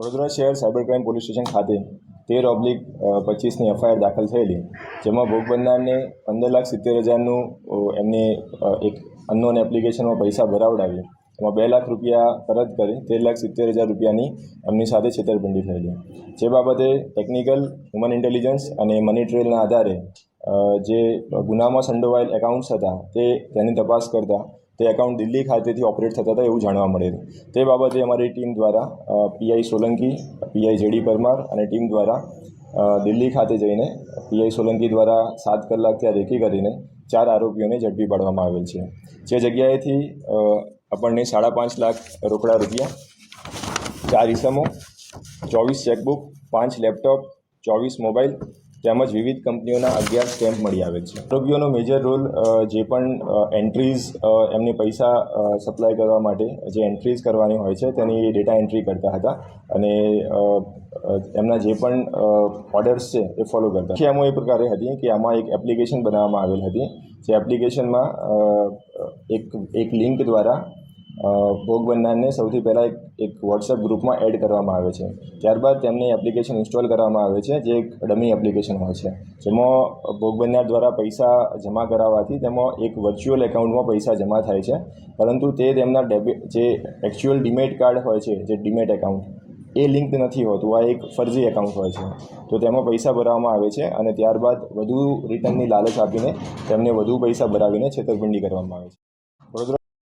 વડોદરા શહેર cyber crime police station ખાતે તેર ઓબ્લિક પચીસની એફઆઈઆર દાખલ થયેલી, જેમાં ભોગ બનનારને પંદર લાખ સિત્તેર હજારનું એમને એક અનનોન એપ્લિકેશનમાં પૈસા ભરાવડાવી, એમાં બે લાખ રૂપિયા પરત કરી, તેર લાખ સિત્તેર હજાર રૂપિયાની એમની સાથે છેતરપિંડી થયેલી. જે બાબતે ટેકનિકલ હ્યુમન ઇન્ટેલિજન્સ અને મની ટ્રેલના આધારે જે ગુનામાં સંડોવાયેલ એકાઉન્ટ્સ હતા તે તેની તપાસ કરતા તે એકાઉન્ટ દિલ્હી ખાતેથી ઓપરેટ થતા હતા એવું જાણવા મળેલું. તે બાબતે અમારી ટીમ દ્વારા PI Solanki PI JD Parmar અને ટીમ દ્વારા દિલ્હી ખાતે જઈને પીઆઈ સોલંકી દ્વારા સાત કલાક ત્યાં રેકી કરીને ચાર આરોપીઓને ઝડપી પાડવામાં આવેલ છે. જે જગ્યાએથી આપણને સાડા પાંચ લાખ રોકડા રૂપિયા, ચાર ઇસમો ચોવીસ ચેકબુક, પાંચ લેપટોપ, ચોવીસ મોબાઈલ તેમજ વિવિધ કંપનીઓના અગિયાર સ્ટેમ્પ મળી આવે છે. આરોપીઓનો મેજર રોલ જે પણ એન્ટ્રીઝ એમને પૈસા સપ્લાય કરવા માટે જે એન્ટ્રીઝ કરવાની હોય છે, તેની ડેટા એન્ટ્રી કરતા હતા અને એમના જે પણ ઓર્ડર્સ છે એ ફોલો કરતા એમાં એ પ્રકારે હતી કે આમાં એક એપ્લિકેશન બનાવવામાં આવેલ હતી. જે એપ્લિકેશનમાં એક એક લિંક દ્વારા ભોગ બનનારને સૌથી પહેલાં એક એક વોટ્સએપ ગ્રુપમાં એડ કરવામાં આવે છે. ત્યારબાદ તેમને એપ્લિકેશન ઇન્સ્ટોલ કરવામાં આવે છે, જે એક ડમી એપ્લિકેશન હોય છે. જેમાં ભોગ બનનાર દ્વારા પૈસા જમા કરાવવાથી તેમાં એક વર્ચ્યુઅલ એકાઉન્ટમાં પૈસા જમા થાય છે. પરંતુ તે તેમના ડેબિટ જે એકચ્યુઅલ ડીમેટ કાર્ડ હોય છે, જે ડીમેટ એકાઉન્ટ એ લિંક નથી હોતું. આ એક ફરજી એકાઉન્ટ હોય છે. તો તેમાં પૈસા ભરવામાં આવે છે અને ત્યારબાદ વધુ રિટર્નની લાલચ આપીને તેમને વધુ પૈસા ભરાવીને છેતરપિંડી કરવામાં આવે છે.